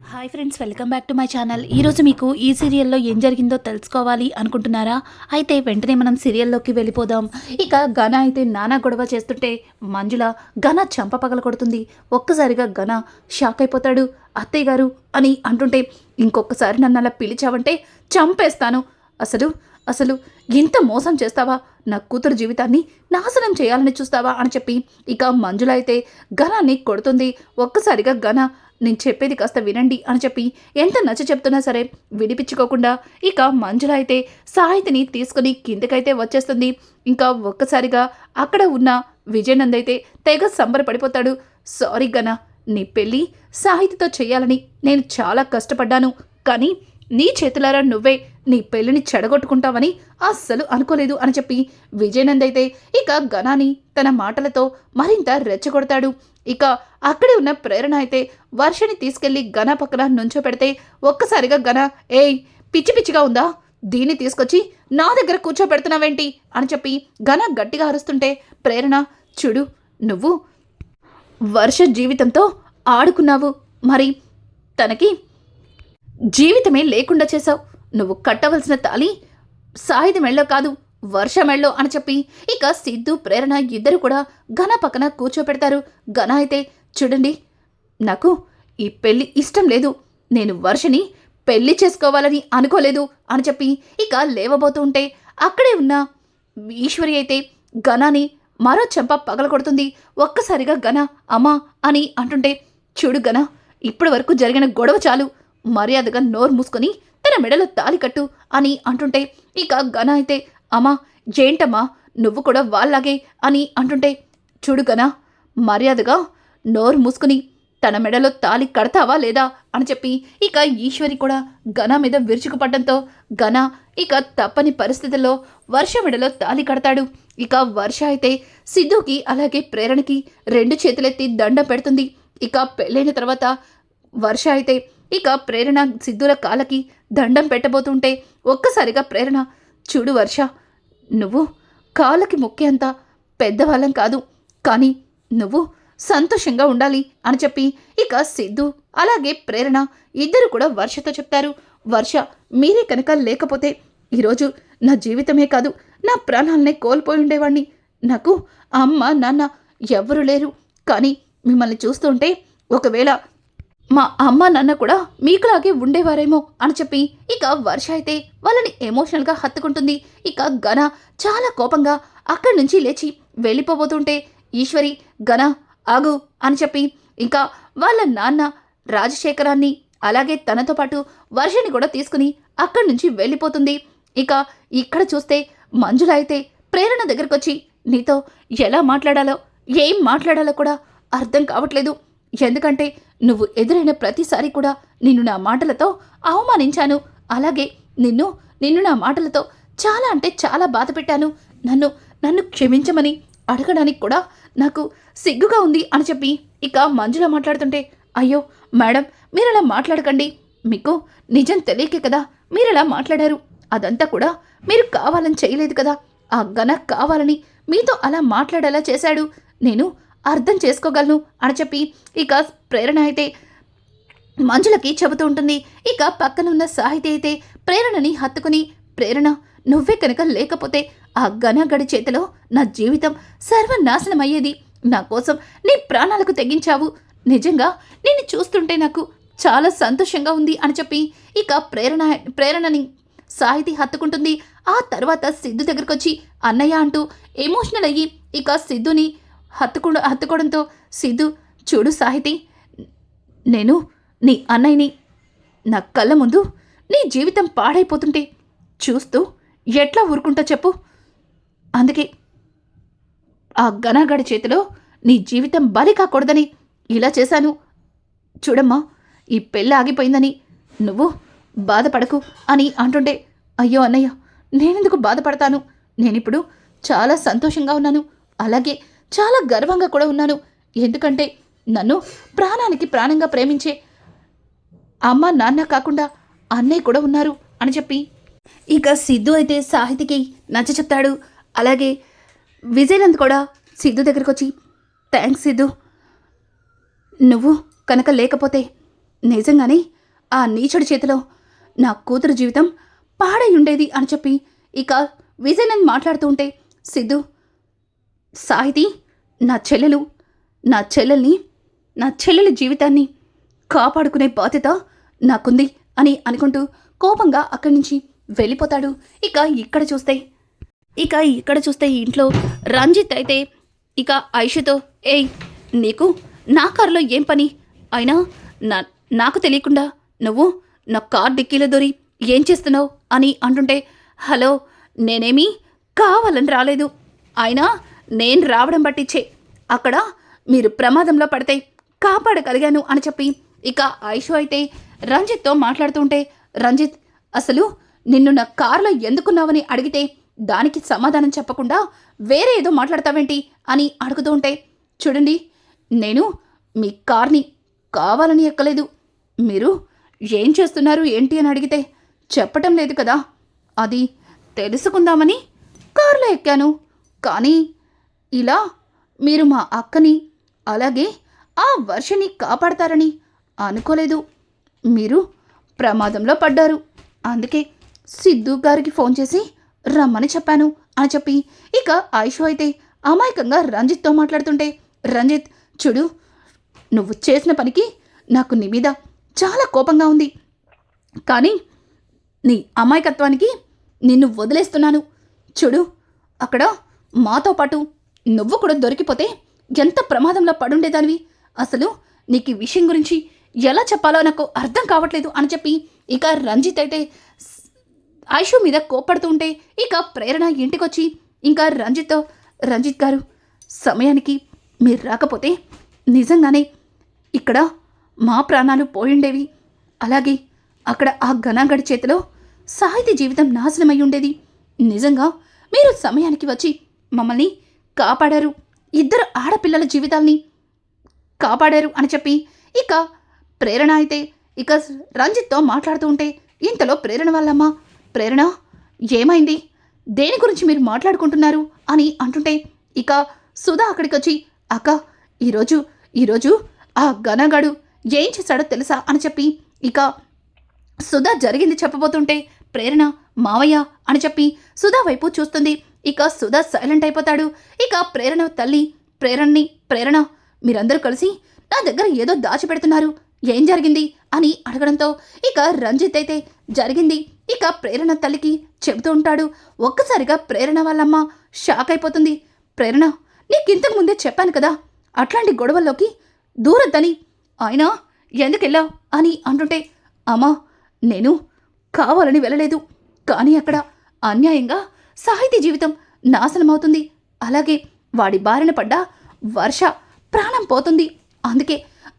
Hi friends welcome back to my channel ఈరోజు మీకు ఈ సీరియల్లో ఏం జరిగిందో తెలుసుకోవాలి అనుకుంటున్నారా? అయితే వెంటనే మనం సీరియల్లోకి వెళ్ళిపోదాం. ఇక ఘన అయితే నానా గొడవ చేస్తుంటే మంజుల ఘన చంప పగల కొడుతుంది. ఒక్కసారిగా ఘన షాక్ అయిపోతాడు. అత్తయ్య గారు అని అంటుంటే ఇంకొకసారి నన్ను అలా పిలిచావంటే చంపేస్తాను. అసలు అసలు ఇంత మోసం చేస్తావా? నా కూతురు జీవితాన్ని నాశనం చేయాలని చూస్తావా? అని చెప్పి ఇక మంజుల అయితే ఘనాన్ని కొడుతుంది. ఒక్కసారిగా ఘన నేను చెప్పేది కాస్త వినండి అని చెప్పి ఎంత నచ్చ చెప్తున్నా సరే విడిపించుకోకుండా ఇక మంజుల అయితే సాహితిని తీసుకుని కిందకైతే వచ్చేస్తుంది. ఇంకా ఒక్కసారిగా అక్కడ ఉన్న విజయనంద్ అయితే తెగ సంబరపడిపోతాడు. సారీ గన నీ పెళ్ళి సాహితితో చేయాలని నేను చాలా కష్టపడ్డాను. కానీ నీ చేతులారా నువ్వే నీ పెళ్ళిని చెడగొట్టుకుంటావని అస్సలు అనుకోలేదు అని చెప్పి విజయనంద్ అయితే ఇక గణాని తన మాటలతో మరింత రెచ్చగొడతాడు. ఇక అక్కడే ఉన్న ప్రేరణ అయితే వర్షని తీసుకెళ్ళి గణ పక్కన నుంచో పెడితే ఒక్కసారిగా గణ ఏయ్ పిచ్చి పిచ్చిగా ఉందా? దీన్ని తీసుకొచ్చి నా దగ్గర కూర్చోబెడుతున్నావేంటి అని చెప్పి ఘన గట్టిగా అరుస్తుంటే ప్రేరణ చూడు నువ్వు వర్ష జీవితంతో ఆడుకున్నావు. మరి తనకి జీవితమే లేకుండా చేశావు. నువ్వు కట్టవలసిన తాలి సాయుధ మెళ్ళో కాదు వర్షమెళ్ళో అని చెప్పి. ఇక సిద్ధు ప్రేరణ ఇద్దరు కూడా ఘన పక్కన కూర్చోపెడతారు. ఘన అయితే చూడండి నాకు ఈ పెళ్ళి ఇష్టం లేదు. నేను వర్షని పెళ్ళి చేసుకోవాలని అనుకోలేదు అని చెప్పి ఇక లేవబోతూ ఉంటే అక్కడే ఉన్న ఈశ్వరి అయితే ఘనాని మరో చెంప పగలగొడుతుంది. ఒక్కసారిగా ఘన అమ్మా అని అంటుంటే చూడు ఘన ఇప్పటి వరకు జరిగిన గొడవ చాలు. మర్యాదగా నోరు మూసుకొని తన మెడలో తాలి కట్టు అని అంటుంటే ఇక ఘన అయితే అమ్మా ఏంటమ్మా నువ్వు కూడా వాళ్ళలాగే అని అంటుంటే చూడు గన మర్యాదగా నోరు మూసుకుని తన మెడలో తాలి కడతావా లేదా అని చెప్పి ఇక ఈశ్వరి కూడా ఘన మీద విరుచుకుపడడంతో ఘన ఇక తప్పని పరిస్థితుల్లో వర్ష మెడలో తాలి కడతాడు. ఇక వర్ష అయితే సిద్ధుకి అలాగే ప్రేరణకి రెండు చేతులెత్తి దండం పెడుతుంది. ఇక పెళ్ళైన తర్వాత వర్ష అయితే ఇక ప్రేరణ సిద్ధుల కాళ్ళకి దండం పెట్టబోతుంటే ఒక్కసారిగా ప్రేరణ చూడు వర్ష నువ్వు కాళ్ళకి మొక్కేంత పెద్దవాళ్ళం కాదు కానీ నువ్వు సంతోషంగా ఉండాలి అని చెప్పి ఇక సిద్ధు అలాగే ప్రేరణ ఇద్దరు కూడా వర్షతో చెప్తారు వర్ష మీరే కనుక లేకపోతే ఈరోజు నా జీవితమే కాదు నా ప్రాణాలనే కోల్పోయి ఉండేవాణ్ణి. నాకు అమ్మ నాన్న ఎవ్వరూ లేరు కానీ మిమ్మల్ని చూస్తుంటే ఒకవేళ మా అమ్మ నాన్న కూడా మీకులాగే ఉండేవారేమో అని చెప్పి ఇక వర్ష అయితే వాళ్ళని ఎమోషనల్గా హత్తుకుంటుంది. ఇక ఘన చాలా కోపంగా అక్కడి నుంచి లేచి వెళ్ళిపోబోతుంటే ఈశ్వరి ఘన ఆగు అని చెప్పి ఇంకా వాళ్ళ నాన్న రాజశేఖరాన్ని అలాగే తనతో పాటు వర్షని కూడా తీసుకుని అక్కడి నుంచి వెళ్ళిపోతుంది. ఇక ఇక్కడ చూస్తే మంజుల అయితే ప్రేరణ దగ్గరకొచ్చి నీతో ఎలా మాట్లాడాలో ఏం మాట్లాడాలో కూడా అర్థం కావట్లేదు. ఎందుకంటే నువ్వు ఎదురైన ప్రతిసారి కూడా నిన్ను నా మాటలతో అవమానించాను. అలాగే నిన్ను నిన్ను నా మాటలతో చాలా అంటే చాలా బాధ పెట్టాను. నన్ను నన్ను క్షమించమని అడగడానికి కూడా నాకు సిగ్గుగా ఉంది అని చెప్పి ఇక మంజుల మాట్లాడుతుంటే అయ్యో మేడం మీరు అలా మాట్లాడకండి. మీకు నిజం తెలియకే కదా మీరు అలా మాట్లాడారు. అదంతా కూడా మీరు కావాలని చేయలేదు కదా. ఆ ఘన కావాలని మీతో అలా మాట్లాడేలా చేశాడు. నేను అర్థం చేసుకోగలను అని చెప్పి ఇక ప్రేరణ అయితే మంజులకి చెబుతూ ఉంటుంది. ఇక పక్కనున్న సాహితీ అయితే ప్రేరణని హత్తుకుని ప్రేరణ నువ్వే కనుక లేకపోతే ఆ ఘనగడి చేతిలో నా జీవితం సర్వనాశనం అయ్యేది నా కోసం నీ ప్రాణాలకు తెగించావు. నిజంగా నిన్ను చూస్తుంటే నాకు చాలా సంతోషంగా ఉంది అని చెప్పి ఇక ప్రేరణ ప్రేరణని సాహితి హత్తుకుంటుంది. ఆ తర్వాత సిద్ధు దగ్గరకు వచ్చి అన్నయ్య అంటూ ఎమోషనల్ అయ్యి ఇక సిద్ధుని హత్తుకు హత్తుకోవడంతో సిద్ధు చూడు సాహితి నేను నీ అన్నయ్యని నా కళ్ళ ముందు నీ జీవితం పాడైపోతుంటే చూస్తూ ఎట్లా ఊరుకుంటా చెప్పు. అందుకే ఆ గనాగడి చేతిలో నీ జీవితం బలి కాకూడదని ఇలా చేశాను. చూడమ్మా ఈ పెళ్ళి ఆగిపోయిందని నువ్వు బాధపడకు అని అంటుంటే అయ్యో అన్నయ్య నేనెందుకు బాధపడతాను? నేనిప్పుడు చాలా సంతోషంగా ఉన్నాను. అలాగే చాలా గర్వంగా కూడా ఉన్నాను. ఎందుకంటే నన్ను ప్రాణానికి ప్రాణంగా ప్రేమించే అమ్మ నాన్న కాకుండా అన్నయ్య కూడా ఉన్నారు అని చెప్పి ఇక సిద్ధు అయితే సాహితికి నచ్చ చెప్తాడు. అలాగే విజయనంద్ కూడా సిద్ధు దగ్గరకు వచ్చి థ్యాంక్స్ సిద్ధు. నువ్వు కనుక లేకపోతే నిజంగానే ఆ నీచుడి చేతిలో నా కూతురు జీవితం పాడై ఉండేది అని చెప్పి ఇక విజయనంద్ మాట్లాడుతూ ఉంటే సిద్ధు సాహితి నా చెల్లెలు నా చెల్లెల్ని నా చెల్లెలి జీవితాన్ని కాపాడుకునే బాధ్యత నాకుంది అని అనుకుంటూ కోపంగా అక్కడి నుంచి వెళ్ళిపోతాడు. ఇక ఇక్కడ చూస్తే ఇక ఇక్కడ చూస్తే ఇంట్లో రంజిత్ అయితే ఇక ఐషుతో ఏయ్ నీకు నా కారులో ఏం పని? అయినా నా నాకు తెలియకుండా నువ్వు నా కార్ డిక్కీలో దొరి ఏం చేస్తున్నావు? అని అంటుంటే హలో నేనేమీ కావాలని రాలేదు. అయినా నేను రావడం పట్టించే. అక్కడ మీరు ప్రమాదంలో పడితే కాపాడగలిగాను అని చెప్పి ఇక ఐషు అయితే రంజిత్తో మాట్లాడుతుంటే రంజిత్ అసలు నిన్ను నా కారులో ఎందుకున్నావని అడిగితే దానికి సమాధానం చెప్పకుండా వేరే ఏదో మాట్లాడతావేంటి అని అడుగుతూ ఉంటే చూడండి నేను మీ కార్ని కావాలని ఎక్కలేదు. మీరు ఏం చేస్తున్నారు ఏంటి అని అడిగితే చెప్పటం లేదు కదా. అది తెలుసుకుందామని కారులో ఎక్కాను. కానీ ఇలా మీరు మా అక్కని అలాగే ఆ వర్షని కాపాడతారని అనుకోలేదు. మీరు ప్రమాదంలో పడ్డారు. అందుకే సిద్ధు గారికి ఫోన్ చేసి రమ్మని చెప్పాను అని చెప్పి ఇక ఆయుషు అయితే అమాయకంగా రంజిత్తో మాట్లాడుతుంటే రంజిత్ చూడు నువ్వు చేసిన పనికి నాకు నీ మీద చాలా కోపంగా ఉంది. కానీ నీ అమాయకత్వానికి నిన్ను వదిలేస్తున్నాను. చూడు అక్కడ మాతో పాటు నువ్వు కూడా దొరికిపోతే ఎంత ప్రమాదంలో పడుండేదానివి? అసలు నీకు ఈ విషయం గురించి ఎలా చెప్పాలో నాకు అర్థం కావట్లేదు అని చెప్పి ఇక రంజిత్ అయితే స్- ఐషు మీద కోపడుతూ ఉంటే ఇక ప్రేరణ ఇంటికొచ్చి ఇంకా రంజిత్తో రంజిత్ గారు సమయానికి మీరు రాకపోతే నిజంగానే ఇక్కడ మా ప్రాణాలు పోయుండేవి. అలాగే అక్కడ ఆ ఘనాగడి చేతిలో సాహితీ జీవితం నాశనమై ఉండేది. నిజంగా మీరు సమయానికి వచ్చి మమ్మల్ని కాపాడారు. ఇద్దరు ఆడపిల్లల జీవితాల్ని కాపాడారు అని చెప్పి ఇక ప్రేరణ అయితే ఇక రంజిత్తో మాట్లాడుతూ ఉంటే ఇంతలో ప్రేరణ వాళ్ళమ్మ ప్రేరణ ఏమైంది? దేని గురించి మీరు మాట్లాడుకుంటున్నారు? అని అంటుంటే ఇక సుధా అక్కడికి వచ్చి అక్క ఈరోజు ఈరోజు ఆ ఘనగాడు ఏం చేశాడో తెలుసా? అని చెప్పి ఇక సుధా జరిగింది చెప్పబోతుంటే ప్రేరణ మావయ్య అని చెప్పి సుధా వైపు చూస్తుంది. ఇక సుధా సైలెంట్ అయిపోతాడు. ఇక ప్రేరణ తల్లి ప్రేరణని ప్రేరణ. మీరందరూ కలిసి నా దగ్గర ఏదో దాచిపెడుతున్నారు. ఏం జరిగింది? అని అడగడంతో ఇక రంజిత్ అయితే జరిగింది. ఇక ప్రేరణ తల్లికి చెబుతూ ఉంటాడు. ఒక్కసారిగా ప్రేరణ వాళ్ళమ్మ షాక్ అయిపోతుంది. ప్రేరణ నీకు ఇంతకు ముందే చెప్పాను కదా అట్లాంటి గొడవల్లోకి దూరద్దని. ఎందుకు వెళ్ళావు? అని అంటుంటే అమ్మా నేను కావాలని వెళ్ళలేదు. కానీ అక్కడ అన్యాయంగా సాహితీ జీవితం నాశనమవుతుంది. అలాగే వాడి బారిన పడ్డ వర్ష ప్రాణం పోతుంది. అందుకే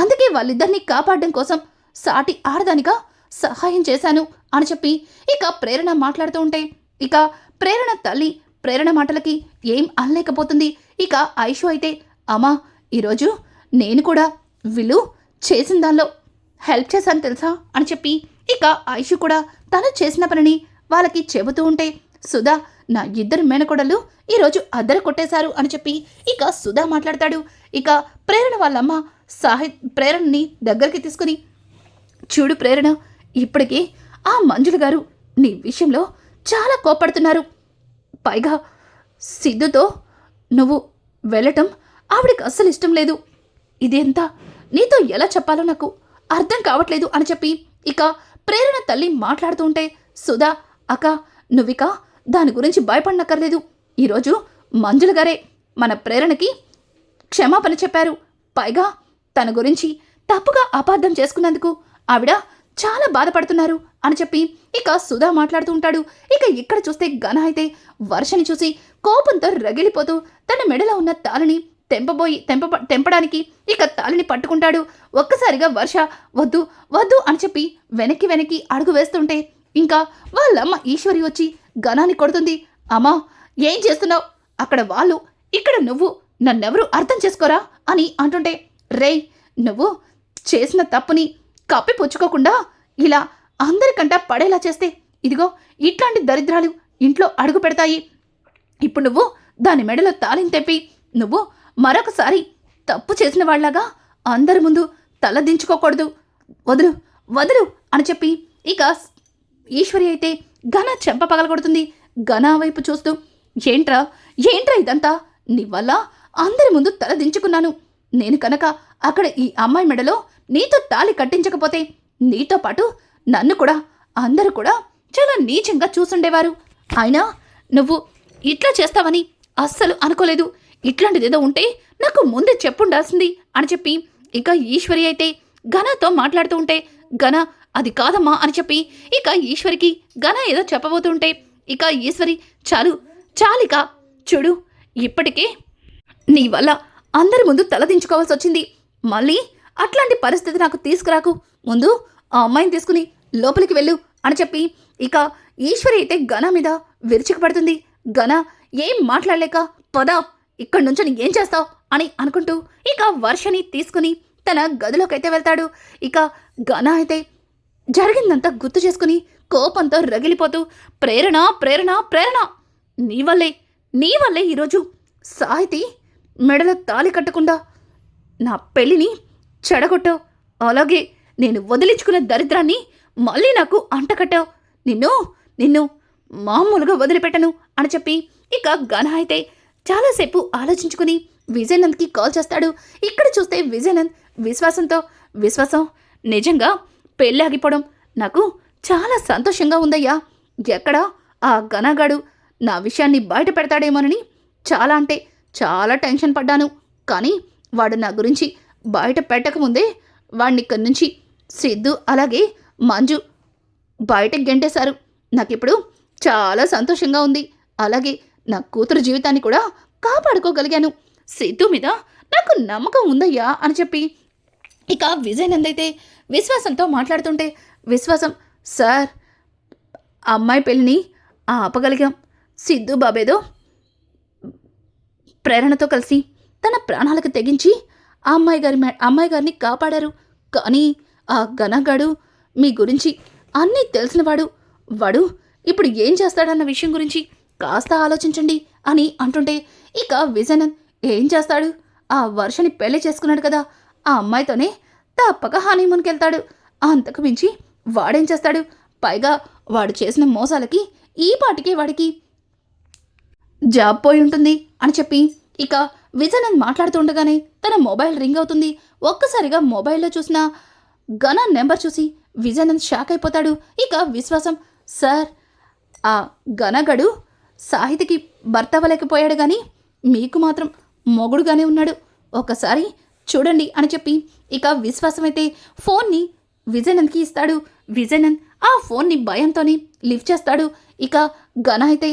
అందుకే వాళ్ళిద్దరినీ కాపాడడం కోసం సాటి ఆడదానిగా సహాయం చేశాను అని చెప్పి ఇక ప్రేరణ మాట్లాడుతూ ఉంటే ఇక ప్రేరణ తల్లి ప్రేరణ మాటలకి ఏం అనలేకపోతుంది. ఇక ఐషు అయితే అమ్మా ఈరోజు నేను కూడా వీళ్ళు చేసిన దానిలో హెల్ప్ చేశాను తెలుసా అని చెప్పి ఇక ఐషు కూడా తను చేసిన పనిని వాళ్ళకి చెబుతూ ఉంటే సుధా నా ఇద్దరు మేనకోడలు ఈరోజు అద్దర కొట్టేశారు అని చెప్పి ఇక సుధా మాట్లాడతాడు. ఇక ప్రేరణ వాళ్ళమ్మ సాహిత్ ప్రేరణని దగ్గరికి తీసుకుని చూడు ప్రేరణ ఇప్పటికీ ఆ మంజులు గారు నీ విషయంలో చాలా కోపడుతున్నారు పైగా సిద్ధుతో నువ్వు వెళ్ళటం ఆవిడకి అస్సలు ఇష్టం లేదు. ఇదెంత నీతో ఎలా చెప్పాలో నాకు అర్థం కావట్లేదు అని చెప్పి ఇక ప్రేరణ తల్లి మాట్లాడుతూ ఉంటే సుధా అక్క నువ్విక దాని గురించి భయపడనక్కర్లేదు. ఈరోజు మంజుల గారే మన ప్రేరణకి క్షమాపణ చెప్పారు. పైగా తన గురించి తప్పుగా అపార్థం చేసుకున్నందుకు ఆవిడ చాలా బాధపడుతున్నారు అని చెప్పి ఇక సుధా మాట్లాడుతూ ఉంటాడు. ఇక ఇక్కడ చూస్తే ఘన అయితే వర్షని చూసి కోపంతో రగిలిపోతూ తన మెడలో ఉన్న తాళిని తెంపబోయి తెంప తెంపడానికి ఇక తాళిని పట్టుకుంటాడు. ఒక్కసారిగా వర్ష వద్దు వద్దు అని చెప్పి వెనక్కి వెనక్కి అడుగు వేస్తుంటే ఇంకా వాళ్ళమ్మ ఈశ్వరి వచ్చి ఘనాన్ని కొడుతుంది. అమ్మా ఏం చేస్తున్నావు? అక్కడ వాళ్ళు ఇక్కడ నువ్వు నన్నెవరు అర్థం చేసుకోరా? అని అంటుంటే రేయ్ నువ్వు చేసిన తప్పుని కప్పిపుచ్చుకోకుండా ఇలా అందరికంటా పడేలా చేస్తే ఇదిగో ఇట్లాంటి దరిద్రాలు ఇంట్లో అడుగు పెడతాయి. ఇప్పుడు నువ్వు దాని మెడలో తాళిని తెప్పి నువ్వు మరొకసారి తప్పు చేసిన వాళ్ళగా అందరి ముందు తల దించుకోకూడదు. వదులు వదులు అని చెప్పి ఇక ఈశ్వరి అయితే ఘన చెంప పగలగొడుతుంది. ఘన వైపు చూస్తూ ఏంట్రా? ఏంట్రా ఇదంతా? నీ వల్ల అందరి ముందు తల దించుకున్నాను. నేను కనుక అక్కడ ఈ అమ్మాయి మెడలో నీతో తాళి కట్టించకపోతే నీతో పాటు నన్ను కూడా అందరూ కూడా చాలా నీచంగా చూసుండేవారు. అయినా నువ్వు ఇట్లా చేస్తావని అస్సలు అనుకోలేదు. ఇట్లాంటిదేదో ఉంటే నాకు ముందే చెప్పుండాల్సింది అని చెప్పి ఇక ఈశ్వరి అయితే ఘనతో మాట్లాడుతూ ఉంటే ఘన అది కాదమ్మా అని చెప్పి ఇక ఈశ్వరికి ఘన ఏదో చెప్పబోతుంటే ఇక ఈశ్వరి చాలు చాలిక చూడు ఇప్పటికే నీ వల్ల అందరి ముందు తలదించుకోవాల్సి వచ్చింది. మళ్ళీ అట్లాంటి పరిస్థితి నాకు తీసుకురాకు. ముందు ఆ అమ్మాయిని తీసుకుని లోపలికి వెళ్ళు అని చెప్పి ఇక ఈశ్వరి అయితే ఘన మీద విరుచుకుపడుతుంది. ఘన ఏం మాట్లాడలేక పద ఇక్కడి నుంచి ఏం చేస్తావు అని అనుకుంటూ ఇక వర్షని తీసుకుని తన గదిలోకి అయితే వెళ్తాడు. ఇక ఘన అయితే జరిగిందంతా గుర్తు చేసుకుని కోపంతో రగిలిపోతూ ప్రేరణ ప్రేరణ ప్రేరణ! నీ వల్లే నీ వల్లే ఈరోజు సాహితి మెడలో తాలి కట్టకుండా నా పెళ్ళిని చెడగొట్టావు. అలాగే నేను వదిలించుకున్న దరిద్రాన్ని మళ్ళీ నాకు అంటకట్టావు నిన్ను నిన్ను మామూలుగా వదిలిపెట్టను అని చెప్పి ఇక ఘన అయితే చాలాసేపు ఆలోచించుకుని విజయనంద్కి కాల్ చేస్తాడు. ఇక్కడ చూస్తే విజయనంద్ విశ్వాసంతో విశ్వాసం నిజంగా పెళ్ళి ఆగిపోవడం నాకు చాలా సంతోషంగా ఉందయ్యా. ఎక్కడ ఆ ఘనగాడు నా విషయాన్ని బయట పెడతాడేమోనని చాలా అంటే చాలా టెన్షన్ పడ్డాను. కానీ వాడు నా గురించి బయట పెట్టకముందే వాడిని ఇక్కడి నుంచి సిద్ధు అలాగే మంజు బయటకు గెంటేశారు. నాకిప్పుడు చాలా సంతోషంగా ఉంది. అలాగే నా కూతురు జీవితాన్ని కూడా కాపాడుకోగలిగాను. సిద్ధు మీద నాకు నమ్మకం ఉందయ్యా అని చెప్పి ఇక విజయనంద్ అయితే విశ్వాసంతో మాట్లాడుతుంటే విశ్వాసం సార్ అమ్మాయి పెళ్ళిని ఆపగలిగాం. సిద్ధు బాబేదో ప్రేరణతో కలిసి తన ప్రాణాలకు తెగించి ఆ అమ్మాయి గారి అమ్మాయి గారిని కాపాడారు. కానీ ఆ ఘనగాడు మీ గురించి అన్నీ తెలిసినవాడు వాడు. ఇప్పుడు ఏం చేస్తాడన్న విషయం గురించి కాస్త ఆలోచించండి అని అంటుంటే ఇక విజయనంద్ ఏం చేస్తాడు? ఆ వర్షని పెళ్ళి చేసుకున్నాడు కదా. ఆ అమ్మాయితోనే తప్పక హనీమూన్కి వెళ్తాడు అంతకు మించి వాడేం చేస్తాడు? పైగా వాడు చేసిన మోసాలకి ఈ పాటికే వాడికి జాబ్ పోయి ఉంటుంది అని చెప్పి ఇక విజయనంద్ మాట్లాడుతుండగానే తన మొబైల్ రింగ్ అవుతుంది. ఒక్కసారిగా మొబైల్లో చూసిన ఘన నెంబర్ చూసి విజయనంద్ షాక్ అయిపోతాడు. ఇక విశ్వాసం సార్ ఆ ఘనగడు సాహితికి భర్త అవ్వలేకపోయాడు కానీ మీకు మాత్రం మొగుడుగానే ఉన్నాడు. ఒకసారి చూడండి అని చెప్పి ఇక విశ్వాసం అయితే ఫోన్ని విజయనంద్కి ఇస్తాడు. విజయనంద్ ఆ ఫోన్ని భయంతోనే లిఫ్ట్ చేస్తాడు. ఇక ఘన అయితే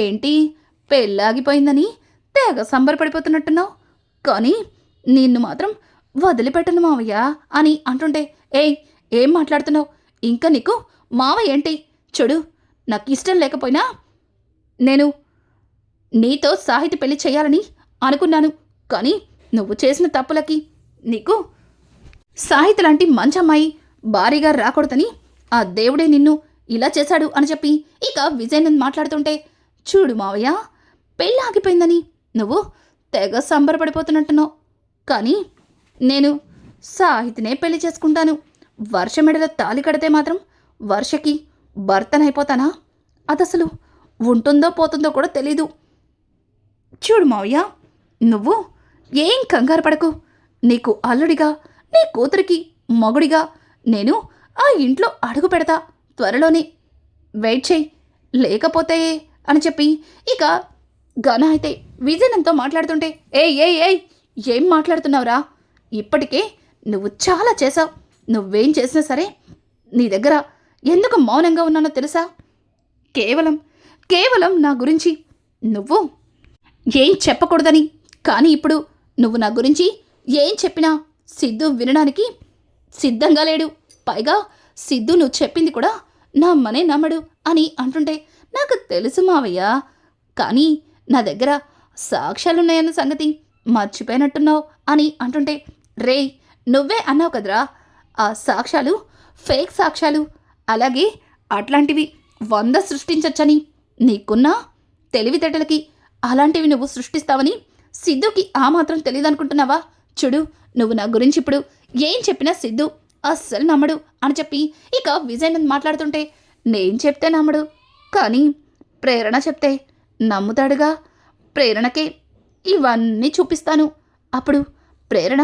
ఏంటి? పెళ్ళాగిపోయిందని తెగ సంబరపడిపోతున్నట్టున్నావు. కానీ నిన్ను మాత్రం వదిలిపెట్టను మావయ్య అని అంటుంటే ఏయ్ ఏం మాట్లాడుతున్నావు? ఇంకా నీకు మావ ఏంటి? చూడు నాకు ఇష్టం లేకపోయినా నేను నీతో సాహితి పెళ్ళి చేయాలని అనుకున్నాను. కానీ నువ్వు చేసిన తప్పులకి నీకు సాహితి లాంటి మంచి అమ్మాయి భారీగా రాకూడదని ఆ దేవుడే నిన్ను ఇలా చేశాడు అని చెప్పి ఇక విజయనంద్ మాట్లాడుతుంటే చూడు మావయ్య పెళ్ళి ఆగిపోయిందని నువ్వు తెగ సంబరపడిపోతున్నట్టున్నావు. కానీ నేను సాహితినే పెళ్ళి చేసుకుంటాను. వర్ష మెడలో తాలి కడితే మాత్రం వర్షకి భర్తనైపోతానా? అదసలు ఉంటుందో పోతుందో కూడా తెలీదు. చూడు మావయ్య నువ్వు ఏం కంగారు పడకు. నీకు అల్లుడిగా నీ కూతురికి మగుడిగా నేను ఆ ఇంట్లో అడుగు పెడతా త్వరలోనే. వెయిట్ చేయి. లేకపోతే అని చెప్పి ఇక ఘన అయితే విజయనంతో మాట్లాడుతుంటే ఏ ఏ ఏయ్ ఏం మాట్లాడుతున్నావురా? ఇప్పటికే నువ్వు చాలా చేసావు నువ్వేం చేసినా సరే నీ దగ్గర ఎందుకు మౌనంగా ఉన్నానో తెలుసా? కేవలం కేవలం నా గురించి నువ్వు ఏం చెప్పకూడదని. కానీ ఇప్పుడు నువ్వు నా గురించి ఏం చెప్పినా సిద్ధు వినడానికి సిద్ధంగా లేడు. పైగా సిద్ధు నువ్వు చెప్పింది కూడా నమ్మనే నమ్మడు అని అంటుంటే నాకు తెలుసు మావయ్య. కానీ నా దగ్గర సాక్ష్యాలున్నాయన్న సంగతి మర్చిపోయినట్టున్నావు అని అంటుంటే రే నువ్వే అన్నావు కదరా ఆ సాక్ష్యాలు ఫేక్ సాక్ష్యాలు అలాగే అట్లాంటివి వంద సృష్టించచ్చని. నీకున్న తెలివితేటలకి అలాంటివి నువ్వు సృష్టిస్తావని సిద్ధుకి ఆ మాత్రం తెలియదనుకుంటున్నావా చూడు నువ్వు నా గురించి ఇప్పుడు ఏం చెప్పినా సిద్ధు అస్సలు నమ్మడు అని చెప్పి ఇక విజయనంద్ మాట్లాడుతుంటే నేను చెప్తే నమ్మడు కానీ ప్రేరణ చెప్తే నమ్ముతాడుగా. ప్రేరణకే ఇవన్నీ చూపిస్తాను. అప్పుడు ప్రేరణ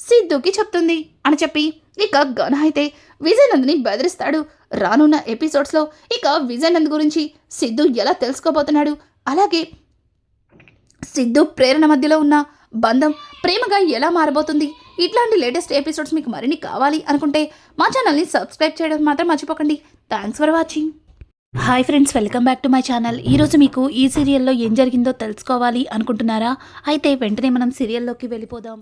సిద్ధుకి చెప్తుంది అని చెప్పి ఇక ఘన అయితే విజయనంద్ని బెదిరిస్తాడు. రానున్న ఎపిసోడ్స్లో ఇక విజయనంద్ గురించి సిద్ధు ఎలా తెలుసుకోబోతున్నాడు అలాగే సిద్ధు ప్రేరణ మధ్యలో ఉన్న బంధం ప్రేమగా ఎలా మారబోతుంది? ఇట్లాంటి లేటెస్ట్ ఎపిసోడ్స్ మీకు మరిన్ని కావాలి అనుకుంటే మా ఛానల్ని సబ్స్క్రైబ్ చేయడం మాత్రం మర్చిపోకండి. Thanks for watching hi friends welcome back to my channel ఈరోజు మీకు ఈ సీరియల్లో ఏం జరిగిందో తెలుసుకోవాలి అనుకుంటున్నారా? అయితే వెంటనే మనం సీరియల్లోకి వెళ్ళిపోదాం.